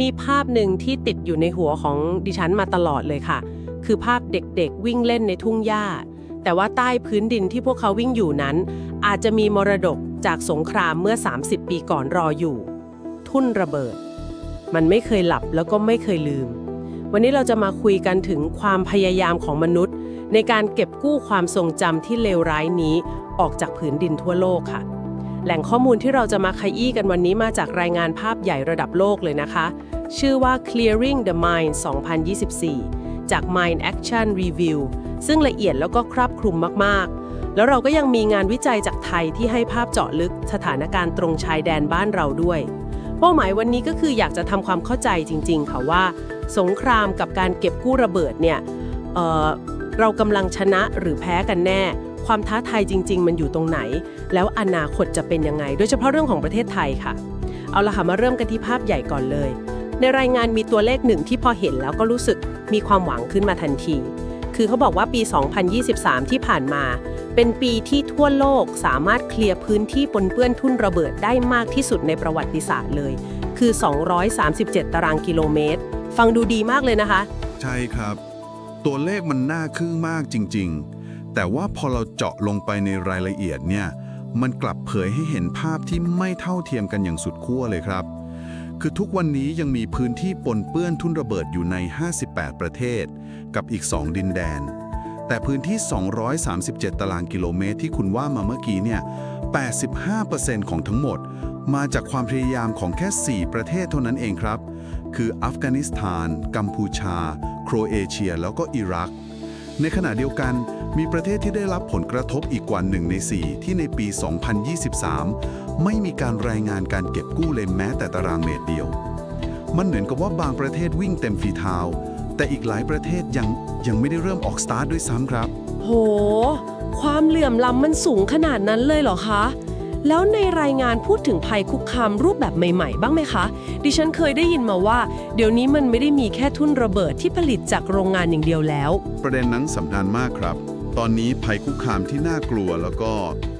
มีภาพหนึ่งที่ติดอยู่ในหัวของดิฉันมาตลอดเลยค่ะ คือภาพเด็กๆ วิ่งเล่นในทุ่งหญ้า แต่ว่าใต้พื้นดินที่พวกเขาวิ่งอยู่นั้น อาจจะมีมรดกจากสงครามเมื่อ 30 ปีก่อนรออยู่ ทุ่นระเบิด มันไม่เคยหลับแล้วก็ไม่เคยลืม วันนี้เราจะมาคุยกันถึงความพยายามของมนุษย์ ในการเก็บกู้ความทรงจำที่เลวร้ายนี้ออกจากผืนดินทั่วโลกค่ะ แหล่งข้อมูลที่เราจะมาขยี้กันวันนี้มาจากรายงานภาพใหญ่ระดับโลกเลยนะคะ ชื่อว่า Clearing the Mind 2024 จาก Mind Action Review ซึ่งละเอียดแล้วก็ครอบคลุมมากๆ แล้วเราก็ยังมีงานวิจัยจากไทยที่ให้ภาพเจาะลึกสถานการณ์ตรงชายแดนบ้านเราด้วย เป้าหมายวันนี้ก็คืออยากจะทำความเข้าใจจริง ๆ ค่ะว่า สงครามกับการเก็บกู้ระเบิดเนี่ยเเรากำลังชนะหรือแพ้กันแน่ ความท้าทายจริง ๆ มันอยู่ตรงไหน แล้วอนาคตจะเป็นยังไง โดยเฉพาะเรื่องของประเทศไทยค่ะ เอาละค่ะมาเริ่มกันที่ภาพใหญ่ก่อนเลย ในรายงานมีตัวเลขหนึ่งที่พอเห็นแล้วก็รู้สึกมีความหวังขึ้นมาทันที คือเขาบอกว่าปี 2023 ที่ผ่านมา เป็นปีที่ทั่วโลกสามารถเคลียร์พื้นที่ปนเปื้อนทุ่นระเบิดได้มากที่สุดในประวัติศาสตร์เลย คือ 237 ตารางกิโลเมตร ฟังดูดีมากเลยนะคะ ใช่ครับ ตัวเลขมันน่าคึ่งมากจริง ๆ แต่ว่าพอเราเจาะลงไปในรายละเอียดเนี่ย มันกลับเผยให้เห็นภาพที่ไม่เท่าเทียมกันอย่างสุดขั้วเลยครับ คือทุกวันนี้ยังมีพื้นที่ปนเปื้อนทุ่นระเบิดอยู่ใน 58 ประเทศ กับอีก 2 ดินแดน แต่พื้นที่ 237 ตารางกิโลเมตรที่คุณว่ามาเมื่อกี้เนี่ย 85%ของทั้งหมด มาจากความพยายามของแค่ 4 ประเทศเท่านั้นเองครับ คืออัฟกานิสถาน กัมพูชา โครเอเชีย แล้วก็อิรัก ในขณะเดียวกันมีประเทศที่ได้รับผลกระทบอีกกว่า1ใน 4 ที่ในปี 2023 ไม่มีการรายงานการเก็บกู้เลยแม้แต่ตารางเมตรเดียว มันเหมือนกับว่าบางประเทศวิ่งเต็มฝีเท้า แต่อีกหลายประเทศยังยังไม่ได้เริ่มออกสตาร์ทด้วยซ้ำครับ โห ความเหลื่อมล้ำมันสูงขนาดนั้นเลยเหรอคะ แล้วในรายงานพูดถึงภัยคุกคามรูปแบบใหม่ ๆ บ้างไหมคะ ดิฉันเคยได้ยินมาว่า เดี๋ยวนี้มันไม่ได้มีแค่ทุ่นระเบิดที่ผลิตจากโรงงานอย่างเดียวแล้ว ประเด็นนั้นสำคัญมากครับ ตอนนี้ภัยคุกคามที่น่ากลัวแล้วก็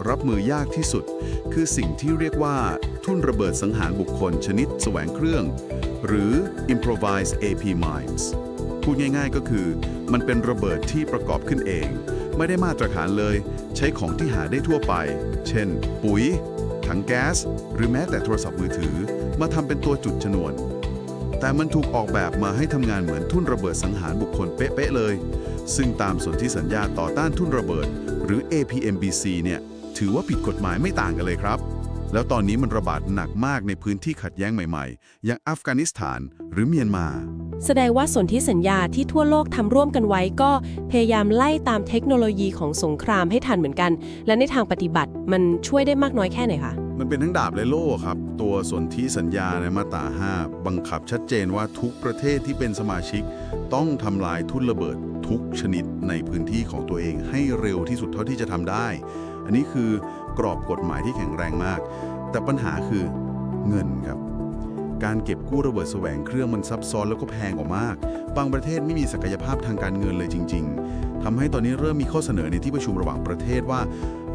รับมือยากที่สุด คือสิ่งที่เรียกว่าทุ่นระเบิดสังหารบุคคลชนิดแสวงเครื่อง หรือ improvised AP mines พูดง่ายๆก็คือ มันเป็นระเบิดที่ประกอบขึ้นเอง ไม่ได้มาตรฐานเลย ใช้ของที่หาได้ทั่วไป เช่น ปุ๋ย ถังแก๊ส หรือแม้แต่โทรศัพท์มือถือ มาทำเป็นตัวจุดชนวน แต่มันถูกออกแบบมาให้ทำงานเหมือนทุ่นระเบิดสังหารบุคคลเป๊ะๆเลย ซึ่งตามสนธิสัญญาต่อต้านทุ่นระเบิด หรือ APMBC เนี่ยถือว่าผิดกฎหมายไม่ต่างกันเลยครับ แล้วตอนนี้มันระบาดหนักมากในพื้นที่ขัดแย้งใหม่ๆ อย่างอัฟกานิสถานหรือเมียนมา แสดงว่าสนธิสัญญาที่ทั่วโลกทำร่วมกันไว้ก็พยายามไล่ตามเทคโนโลยีของสงครามให้ทันเหมือนกัน และในทางปฏิบัติมันช่วยได้มากน้อยแค่ไหนคะ มันเป็นทั้งดาบและโล่ครับ ตัวสนธิสัญญาในมาตรา5บังคับชัดเจนว่าทุกประเทศที่เป็นสมาชิก ต้องทำลายทุ่นระเบิด ทุกชนิดในพื้นที่ของตัวเองให้เร็วที่สุดเท่าที่จะทำได้ อันนี้คือกรอบกฎหมายที่แข็งแรงมาก แต่ปัญหาคือเงินครับ การเก็บกู้ระเบิดแสวงเครื่องมันซับซ้อนแล้วก็แพงกว่ามาก บางประเทศไม่มีศักยภาพทางการเงินเลยจริง ๆทำให้ตอนนี้เริ่มมีข้อเสนอในที่ประชุมระหว่างประเทศว่า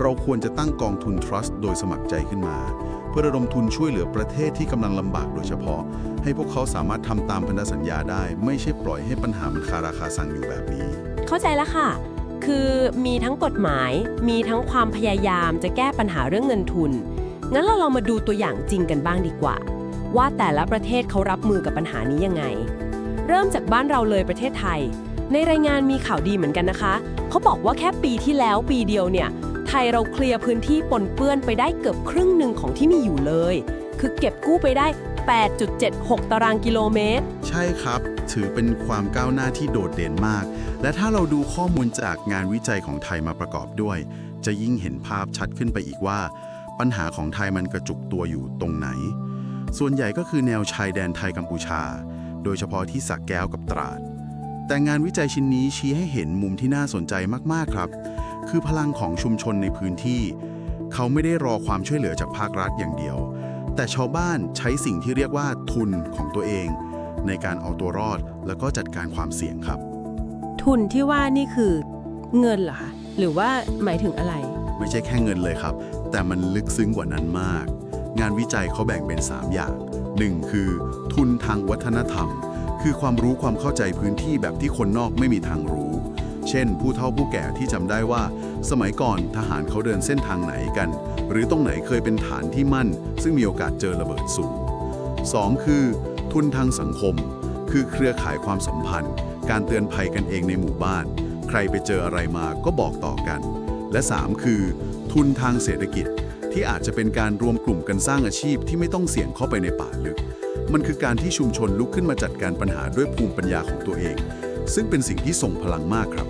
เราควรจะตั้งกองทุน trust โดยสมัครใจขึ้นมา พื่อระดมทุนช่วยเหลือประเทศที่กำลังลำบากโดยเฉพาะ ให้พวกเขาสามารถทำตามพันธสัญญาได้ ไม่ใช่ปล่อยให้ปัญหามันคาราคาซังอยู่แบบนี้ เข้าใจแล้วค่ะ คือมีทั้งกฎหมาย มีทั้งความพยายามจะแก้ปัญหาเรื่องเงินทุน งั้นเราลองมาดูตัวอย่างจริงกันบ้างดีกว่า ว่าแต่ละประเทศเขารับมือกับปัญหานี้ยังไง เริ่มจากบ้านเราเลยประเทศไทยในรายงานมีข่าวดีเหมือนกันนะคะ เขาบอกว่าแค่ปีที่แล้วปีเดียวเนี่ย ไทยเราเคลียร์พื้นที่ปนเปื้อนไปได้เกือบครึ่งหนึ่งของที่มีอยู่เลย คือเก็บกู้ไปได้ 8.76 ตารางกิโลเมตร ใช่ครับ ถือเป็นความก้าวหน้าที่โดดเด่นมาก และถ้าเราดูข้อมูลจากงานวิจัยของไทยมาประกอบด้วย จะยิ่งเห็นภาพชัดขึ้นไปอีกว่า ปัญหาของไทยมันกระจุกตัวอยู่ตรงไหน ส่วนใหญ่ก็คือแนวชายแดนไทยกัมพูชา โดยเฉพาะที่สักแก้วกับตราด แต่งานวิจัยชิ้นนี้ชี้ให้เห็นมุมที่น่าสนใจมากๆครับ คือพลังของชุมชนในพื้นที่ เขาไม่ได้รอความช่วยเหลือจากภาครัฐอย่างเดียว แต่ชาวบ้านใช้สิ่งที่เรียกว่าทุนของตัวเอง ในการเอาตัวรอดแล้วก็จัดการความเสี่ยงครับ ทุนที่ว่านี่คือเงินเหรอคะหรือว่าหมายถึงอะไร ไม่ใช่แค่เงินเลยครับ แต่มันลึกซึ้งกว่านั้นมาก งานวิจัยเขาแบ่งเป็น 3 อย่าง 1. คือ ทุนทางวัฒนธรรม คือความรู้ความเข้าใจพื้นที่แบบที่คนนอกไม่มีทางรู้ เช่น ผู้เฒ่าผู้แก่ที่จำได้ว่า สมัยก่อนทหารเขาเดินเส้นทางไหนกัน หรือตรงไหนเคยเป็นฐานที่มั่น ซึ่งมีโอกาสเจอระเบิดสูง 2. คือ ทุนทางสังคม คือเครือข่ายความสัมพันธ์ การเตือนภัยกันเองในหมู่บ้าน ใครไปเจออะไรมาก็บอกต่อกัน และ 3 คือ ทุนทางเศรษฐกิจ ที่อาจจะเป็นการรวมกลุ่มกันสร้างอาชีพที่ไม่ต้องเสี่ยงเข้าไปในป่าลึกมันคือการที่ชุมชนลุกขึ้นมาจัดการปัญหาด้วยภูมิปัญญาของตัวเอง ซึ่งเป็นสิ่งที่ส่งพลังมากครับ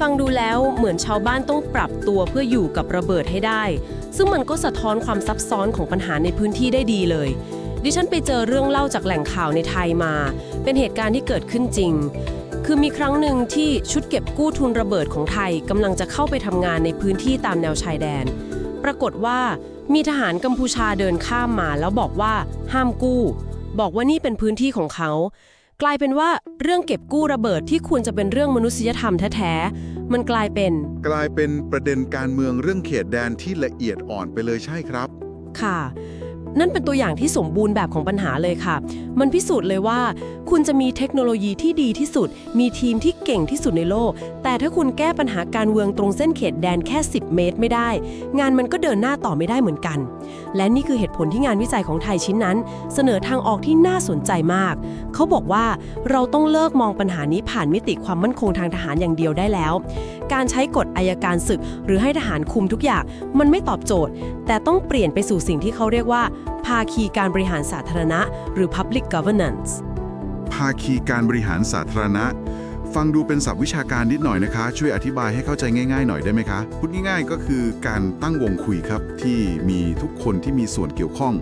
ฟังดูแล้วเหมือนชาวบ้านต้องปรับตัวเพื่ออยู่กับระเบิดให้ได้ ซึ่งมันก็สะท้อนความซับซ้อนของปัญหาในพื้นที่ได้ดีเลย ดิฉันไปเจอเรื่องเล่าจากแหล่งข่าวในไทยมา เป็นเหตุการณ์ที่เกิดขึ้นจริง คือมีครั้งหนึ่งที่ชุดเก็บกู้ทุนระเบิดของไทยกำลังจะเข้าไปทำงานในพื้นที่ตามแนวชายแดน ปรากฏว่ามีทหารกัมพูชาเดินข้ามมาแล้วบอกว่าห้ามกู้ บอกว่านี่เป็นพื้นที่ของเขา กลายเป็นว่าเรื่องเก็บกู้ระเบิดที่ควรจะเป็นเรื่องมนุษยธรรมแท้ๆมันกลายเป็น กลายเป็นประเด็นการเมืองเรื่องเขตแดนที่ละเอียดอ่อนไปเลยใช่ครับ ค่ะ นั่นเป็นตัวอย่างที่สมบูรณ์แบบของปัญหาเลยค่ะ มันพิสูจน์เลยว่า คุณจะมีเทคโนโลยีที่ดีที่สุด มีทีมที่เก่งที่สุดในโลก แต่ถ้าคุณแก้ปัญหาการเมืองตรงเส้นเขตแดนแค่ 10 เมตรไม่ได้ งานมันก็เดินหน้าต่อไม่ได้เหมือนกัน และนี่คือเหตุผลที่งานวิจัยของไทยชิ้นนั้น เสนอทางออกที่น่าสนใจมาก เขาบอกว่าเราต้องเลิกมองปัญหานี้ผ่านมิติความมั่นคงทางทหารอย่างเดียวได้แล้ว การใช้กฎอายการศึก หรือให้ทหารคุมทุกอย่าง มันไม่ตอบโจทย์ แต่ต้องเปลี่ยนไปสู่สิ่งที่เขาเรียกว่าภาคีการบริหารสาธารณะ หรือ public governance ภาคีการบริหารสาธารณะ ฟังดูเป็นศัพท์วิชาการนิดหน่อยนะคะ ช่วยอธิบายให้เข้าใจง่ายๆหน่อยได้ไหมคะ พูดง่ายๆ ก็คือการตั้งวงคุยครับ ที่มีทุกคนที่มีส่วนเกี่ยวข้อง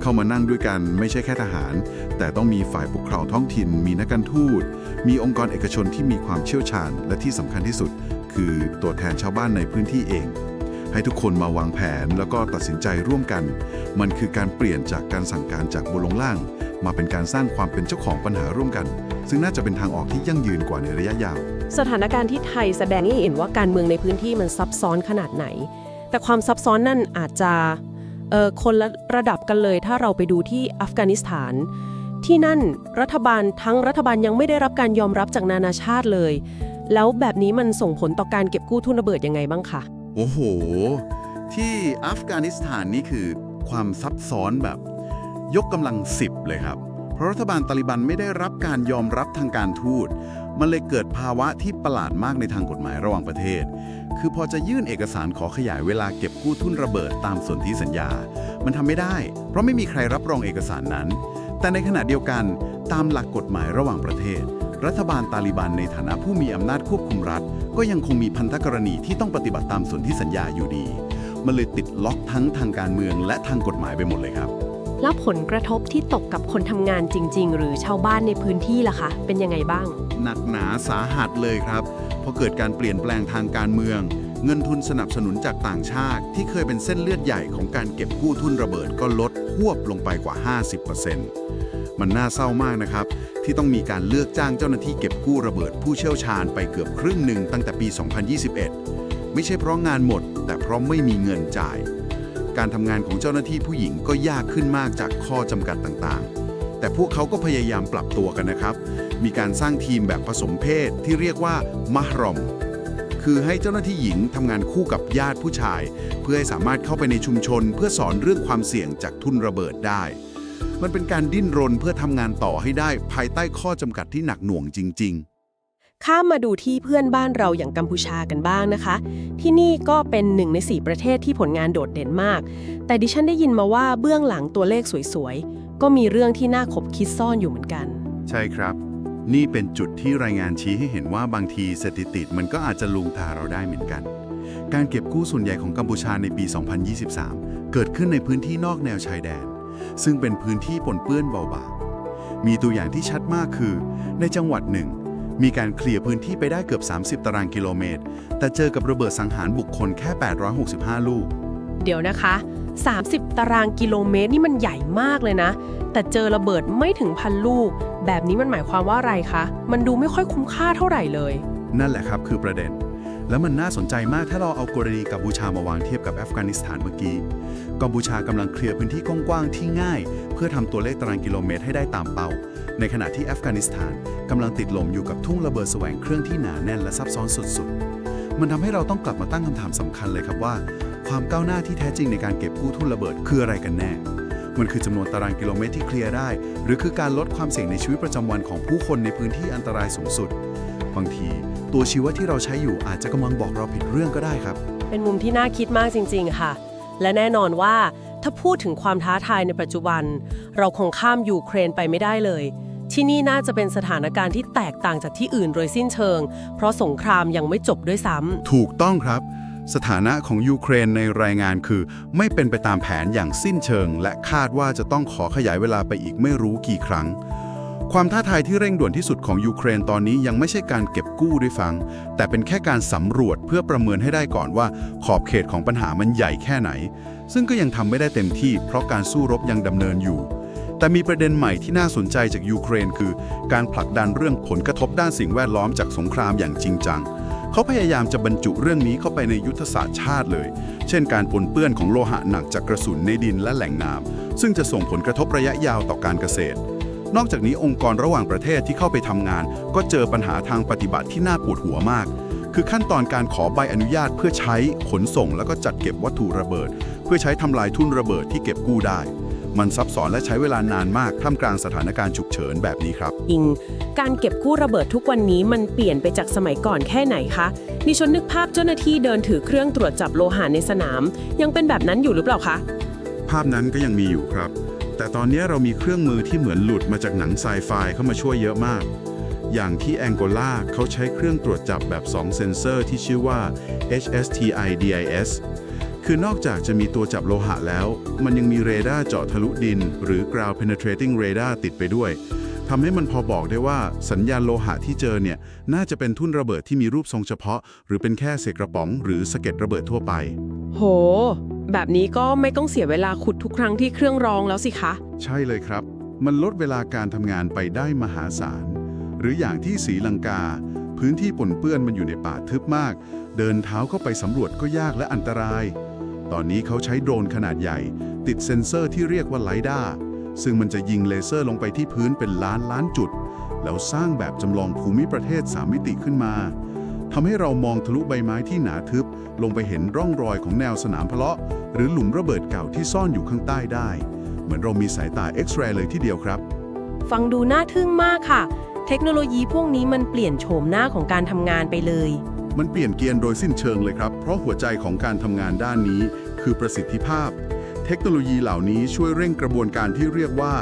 เข้ามานั่งด้วยกันไม่ใช่แค่ทหาร แต่ต้องมีฝ่ายปกครองท้องถิ่น มีนักการทูต มีองค์กรเอกชนที่มีความเชี่ยวชาญ และที่สำคัญที่สุด คือตัวแทนชาวบ้านในพื้นที่เอง ให้ทุกคนมาวางแผนแล้วก็ตัดสินใจร่วมกัน มันคือการเปลี่ยนจากการสั่งการจากบนลงล่าง มาเป็นการสร้างความเป็นเจ้าของปัญหาร่วมกัน ซึ่งน่าจะเป็นทางออกที่ยั่งยืนกว่าในระยะยาว สถานการณ์ที่ไทยแสดงให้เห็นว่าการเมืองในพื้นที่มันซับซ้อนขนาดไหน แต่ความซับซ้อนนั่นอาจจะคนละระดับกันเลย ถ้าเราไปดูที่อัฟกานิสถาน ที่นั่นรัฐบาลทั้งรัฐบาลยังไม่ได้รับการยอมรับจากนานาชาติเลย แล้วแบบนี้มันส่งผลต่อการเก็บกู้ทุนระเบิดยังไงบ้างคะ โอ้โห ที่อัฟกานิสถานนี่คือความซับซ้อนแบบยกกำลังสิบเลยครับ เพราะรัฐบาลตาลิบันไม่ได้รับการยอมรับทางการทูต มันเลยเกิดภาวะที่ประหลาดมากในทางกฎหมายระหว่างประเทศ คือพอจะยื่นเอกสารขอขยายเวลาเก็บกู้ทุนระเบิดตามสนธิสัญญา มันทำไม่ได้ เพราะไม่มีใครรับรองเอกสารนั้น แต่ในขณะเดียวกันตามหลักกฎหมายระหว่างประเทศ รัฐบาลตาลิบันในฐานะผู้มีอำนาจควบคุมรัฐ ก็ยังคงมีพันธกรณีที่ต้องปฏิบัติตามสนธิสัญญาอยู่ดี มันเลยติดล็อกทั้งทางการเมืองและทางกฎหมายไปหมดเลยครับ แล้วผลกระทบที่ตกกับคนทำงานจริง ๆ หรือชาวบ้านในพื้นที่ล่ะคะ เป็นยังไงบ้าง หนักหนาสาหัสเลยครับเพราะเกิดการเปลี่ยนแปลงทางการเมือง เงินทุนสนับสนุนจากต่างชาติ ที่เคยเป็นเส้นเลือดใหญ่ของการเก็บกู้ทุนระเบิดก็ลดหวบลงไปกว่า 50%มันน่าเศร้ามากนะครับ ที่ต้องมีการเลือกจ้างเจ้าหน้าที่เก็บกู้ระเบิดผู้เชี่ยวชาญไปเกือบครึ่งหนึ่งตั้งแต่ปี 2021 ไม่ใช่เพราะงานหมด แต่เพราะไม่มีเงินจ่าย การทำงานของเจ้าหน้าที่ผู้หญิงก็ยากขึ้นมากจากข้อจำกัดต่างๆ แต่พวกเขาก็พยายามปรับตัวกันนะครับ มีการสร้างทีมแบบผสมเพศที่เรียกว่ามหรอมคือให้เจ้าหน้าที่หญิงทำงานคู่กับญาติผู้ชาย เพื่อให้สามารถเข้าไปในชุมชน เพื่อสอนเรื่องความเสี่ยงจากทุนระเบิดได้ มันเป็นการดิ้นรนเพื่อทำงานต่อให้ได้ภายใต้ข้อจำกัดที่หนักหน่วงจริง ๆ ข้ามมาดูที่เพื่อนบ้านเราอย่างกัมพูชากันบ้างนะคะ ที่นี่ก็เป็นหนึ่งใน 4 ประเทศที่ผลงานโดดเด่นมาก แต่ดิฉันได้ยินมาว่าเบื้องหลังตัวเลขสวยๆ ก็มีเรื่องที่น่าขบคิดซ่อนอยู่เหมือนกัน ใช่ครับ นี่เป็นจุดที่รายงานชี้ให้เห็นว่าบางทีสถิติมันก็อาจจะลุงตาเราได้เหมือนกัน การเก็บกู้ส่วนใหญ่ของกัมพูชาในปี 2023 เกิดขึ้นในพื้นที่นอกแนวชายแดน ซึ่งเป็นพื้นที่ปนเปื้อนเบาบางมีตัวอย่างที่ชัดมากคือ ในจังหวัดหนึ่ง มีการเคลียร์พื้นที่ไปได้เกือบ 30 ตารางกิโลเมตร แต่เจอกับระเบิดสังหารบุคคลแค่ 865 ลูก เดี๋ยวนะคะ 30 ตารางกิโลเมตรนี่มันใหญ่มากเลยนะ แต่เจอระเบิดไม่ถึงพันลูก แบบนี้มันหมายความว่าอะไรคะ มันดูไม่ค่อยคุ้มค่าเท่าไหร่เลย นั่นแหละครับคือประเด็น แล้วมันน่าสนใจมากถ้าเราเอากรณีกัมพูชามาวางเทียบกับอัฟกานิสถานเมื่อกี้ กัมพูชากำลังเคลียร์พื้นที่กว้างๆที่ง่าย เพื่อทำตัวเลขตารางกิโลเมตรให้ได้ตามเป้า ในขณะที่อัฟกานิสถานกำลังติดลมอยู่กับทุ่งระเบิดแสวงเครื่องที่หนาแน่นและซับซ้อนสุดๆ มันทำให้เราต้องกลับมาตั้งคำถามสำคัญเลยครับว่า ความก้าวหน้าที่แท้จริงในการเก็บกู้ทุ่นระเบิดคืออะไรกันแน่ มันคือจำนวนตารางกิโลเมตรที่เคลียร์ได้ หรือคือการลดความเสี่ยงในชีวิตประจำวันของผู้คนในพื้นที่อันตรายสูงสุด บางทีตัวชี้วะที่เราใช้อยู่อาจจะกำลังบอกเราผิดเรื่องก็ได้ครับ เป็นมุมที่น่าคิดมากจริง ๆ ค่ะ และแน่นอนว่าถ้าพูดถึงความท้าทายในปัจจุบัน เราคงข้ามยูเครนไปไม่ได้เลย ที่นี่น่าจะเป็นสถานการณ์ที่แตกต่างจากที่อื่นโดยสิ้นเชิง เพราะสงครามยังไม่จบด้วยซ้ำถูกต้องครับ สถานะของยูเครนในรายงานคือ ไม่เป็นไปตามแผนอย่างสิ้นเชิง และคาดว่าจะต้องขอขยายเวลาไปอีกไม่รู้กี่ครั้ง ความท้าทายที่เร่งด่วนที่สุดของยูเครนตอนนี้ยังไม่ใช่การเก็บกู้ด้วยฟัง แต่เป็นแค่การสำรวจเพื่อประเมินให้ได้ก่อนว่า ขอบเขตของปัญหามันใหญ่แค่ไหน ซึ่งก็ยังทำไม่ได้เต็มที่ เพราะการสู้รบยังดำเนินอยู่ แต่มีประเด็นใหม่ที่น่าสนใจจากยูเครน คือ การผลักดันเรื่องผลกระทบด้านสิ่งแวดล้อมจากสงครามอย่างจริงจังเขาพยายามจะบรรจุเรื่องนี้เข้าไปในยุทธศาสตร์ชาติเลย เช่นการปนเปื้อนของโลหะหนักจากกระสุนในดินและแหล่งน้ำซึ่งจะส่งผลกระทบระยะยาวต่อการเกษตร นอกจากนี้องค์กรระหว่างประเทศที่เข้าไปทำงาน ก็เจอปัญหาทางปฏิบัติที่น่าปวดหัวมาก คือขั้นตอนการขอใบอนุญาตเพื่อใช้ขนส่ง แล้วก็จัดเก็บวัตถุระเบิด เพื่อใช้ทำลายทุ่นระเบิดที่เก็บกู้ได้ มันซับซ้อนและใช้เวลานานมากท่ามกลางสถานการณ์ฉุกเฉินแบบนี้ครับอิง การเก็บกู้ระเบิดทุกวันนี้มันเปลี่ยนไปจากสมัยก่อนแค่ไหนคะดิฉันนึกภาพเจ้าหน้าที่เดินถือเครื่องตรวจจับโลหะในสนาม ยังเป็นแบบนั้นอยู่หรือเปล่าคะภาพนั้นก็ยังมีอยู่ครับ แต่ตอนนี้เรามีเครื่องมือที่เหมือนหลุดมาจากหนังไซไฟเข้ามาช่วยเยอะมาก อย่างที่แองโกลาเขาใช้เครื่องตรวจจับแบบ 2 เซนเซอร์ที่ชื่อว่า HSTI DIS คือนอกจากจะมีตัวจับโลหะแล้ว มันยังมีเรดาร์เจาะทะลุดิน หรือ ground penetrating radar ติดไปด้วย ทำให้มันพอบอกได้ว่าสัญญาณโลหะที่เจอเนี่ยน่าจะเป็นทุ่นระเบิดที่มีรูปทรงเฉพาะ หรือเป็นแค่เศษกระป๋อง หรือสะเก็ดระเบิดทั่วไป โห แบบนี้ก็ไม่ต้องเสียเวลาขุดทุกครั้งที่เครื่องร้องแล้วสิคะ ใช่เลยครับ มันลดเวลาการทำงานไปได้มหาศาล หรืออย่างที่ศรีลังกา พื้นที่ปนเปื้อนมันอยู่ในป่าทึบมาก เดินเท้าเข้าไปสำรวจก็ยากและอันตราย ตอนนี้เขาใช้โดรนขนาดใหญ่ ติดเซ็นเซอร์ที่เรียกว่าไลด้า ซึ่งมันจะยิงเลเซอร์ลงไปที่พื้นเป็นล้านล้านจุด แล้วสร้างแบบจำลองภูมิประเทศ 3 มิติขึ้นมาทำให้เรามองทะลุใบไม้ที่หนาทึบ ลงไปเห็นร่องรอยของแนวสนามพะเลาะหรือหลุมระเบิดเก่าที่ซ่อนอยู่ข้างใต้ได้ เหมือนเรามีสายตาเอ็กซเรย์เลยที่เดียวครับ ฟังดูน่าทึ่งมากค่ะ เทคโนโลยีพวกนี้มันเปลี่ยนโฉมหน้าของการทำงานไปเลยมันเปลี่ยนเกียร์โดยสิ้นเชิงเลยครับ เพราะหัวใจของการทำงานด้านนี้ คือประสิทธิภาพ เทคโนโลยีเหล่านี้ช่วยเร่งกระบวนการที่เรียกว่า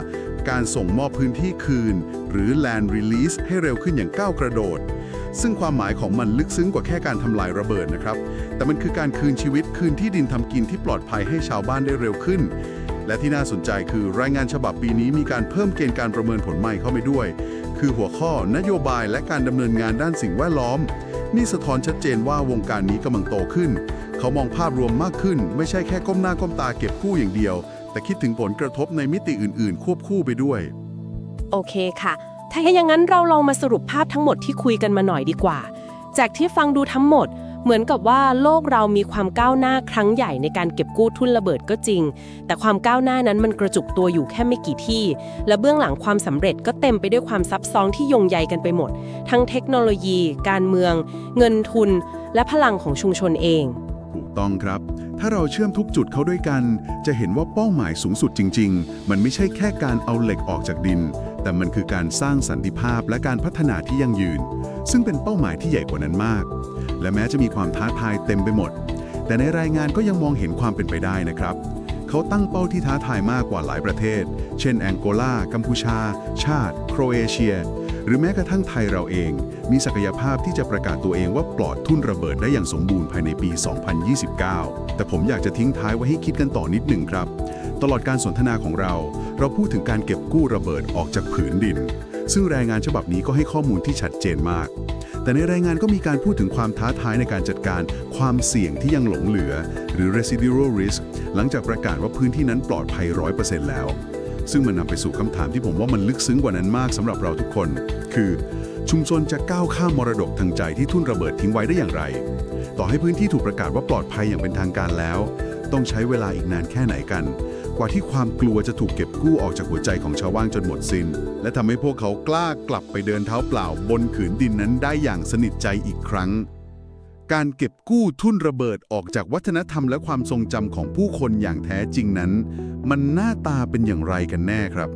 การส่งมอบพื้นที่คืน หรือ land release ให้เร็วขึ้นอย่างก้าวกระโดด ซึ่งความหมายของมันลึกซึ้งกว่าแค่การทำลายระเบิดนะครับ แต่มันคือการคืนชีวิตคืนที่ดินทำกินที่ปลอดภัยให้ชาวบ้านได้เร็วขึ้น และที่น่าสนใจคือรายงานฉบับปีนี้มีการเพิ่มเกณฑ์การประเมินผลใหม่เข้าไปด้วย คือหัวข้อนโยบายและการดำเนินงานด้านสิ่งแวดล้อม นี่สะท้อนชัดเจนว่าวงการนี้กำลังโตขึ้น เขามองภาพรวมมากขึ้น ไม่ใช่แค่ก้มหน้าก้มตาเก็บกู้อย่างเดียว แต่คิดถึงผลกระทบในมิติอื่น ๆ ควบคู่ไปด้วย โอเคค่ะ ถ้าอย่างนั้นเราลองมาสรุปภาพทั้งหมดที่คุยกันมาหน่อยดีกว่า จากที่ฟังดูทั้งหมด เหมือนกับว่าโลกเรามีความก้าวหน้าครั้งใหญ่ในการเก็บกู้ทุนระเบิดก็จริง แต่ความก้าวหน้านั้นมันกระจุกตัวอยู่แค่ไม่กี่ที่ และเบื้องหลังความสำเร็จก็เต็มไปด้วยความซับซ้อนที่โยงใยกันไปหมด ทั้งเทคโนโลยี การเมือง เงินทุน และพลังของชุมชนเอง ต้องครับ ถ้าเราเชื่อมทุกจุดเข้าด้วยกัน จะเห็นว่าเป้าหมายสูงสุดจริง ๆ มันไม่ใช่แค่การเอาเหล็กออกจากดิน แต่มันคือการสร้างสันติภาพและการพัฒนาที่ยั่งยืน ซึ่งเป็นเป้าหมายที่ใหญ่กว่านั้นมาก และแม้จะมีความท้าทายเต็มไปหมด แต่ในรายงานก็ยังมองเห็นความเป็นไปได้นะครับเขาตั้งเป้าที่ท้าทายมากกว่าหลายประเทศ เช่นแองโกลา กัมพูชา ชาติ โครเอเชีย หรือแม้กระทั่งไทยเราเอง มีศักยภาพที่จะประกาศตัวเองว่าปลอดทุ่นระเบิดได้อย่างสมบูรณ์ภายในปี 2029 แต่ผมอยากจะทิ้งท้ายไว้ให้คิดกันต่อนิดหนึ่งครับ ตลอดการสนทนาของเรา เราพูดถึงการเก็บกู้ระเบิดออกจากผืนดิน ซึ่งรายงานฉบับนี้ก็ให้ข้อมูลที่ชัดเจนมาก แต่ในรายงานก็มีการพูดถึงความท้าทายในการจัดการความเสี่ยงที่ยังหลงเหลือ หรือ residual risk หลังจากประกาศว่าพื้นที่นั้นปลอดภัย100%แล้ว ซึ่งมันนำไปสู่คำถามที่ผมว่ามันลึกซึ้งกว่านั้นมากสำหรับเราทุกคน คือชุมชนจะก้าวข้ามมรดกทางใจที่ทุ่นระเบิดทิ้งไว้ได้อย่างไร ต่อให้พื้นที่ถูกประกาศว่าปลอดภัยอย่างเป็นทางการแล้ว ต้องใช้เวลาอีกนานแค่ไหนกัน กว่าที่ความกลัวจะถูกเก็บกู้ออกจากหัวใจของชาวบ้านจนหมดสิน้น และทำให้พวกเขากล้ากลับไปเดินเท้าเปล่าบนผืนดินนั้นได้อย่างสนิทใจอีกครั้ง การเก็บกู้ทุ่นระเบิดออกจากวัฒนธรรมและความทรงจำของผู้คนอย่างแท้จริงนั้น มันหน้าตาเป็นอย่างไรกันแน่ครับ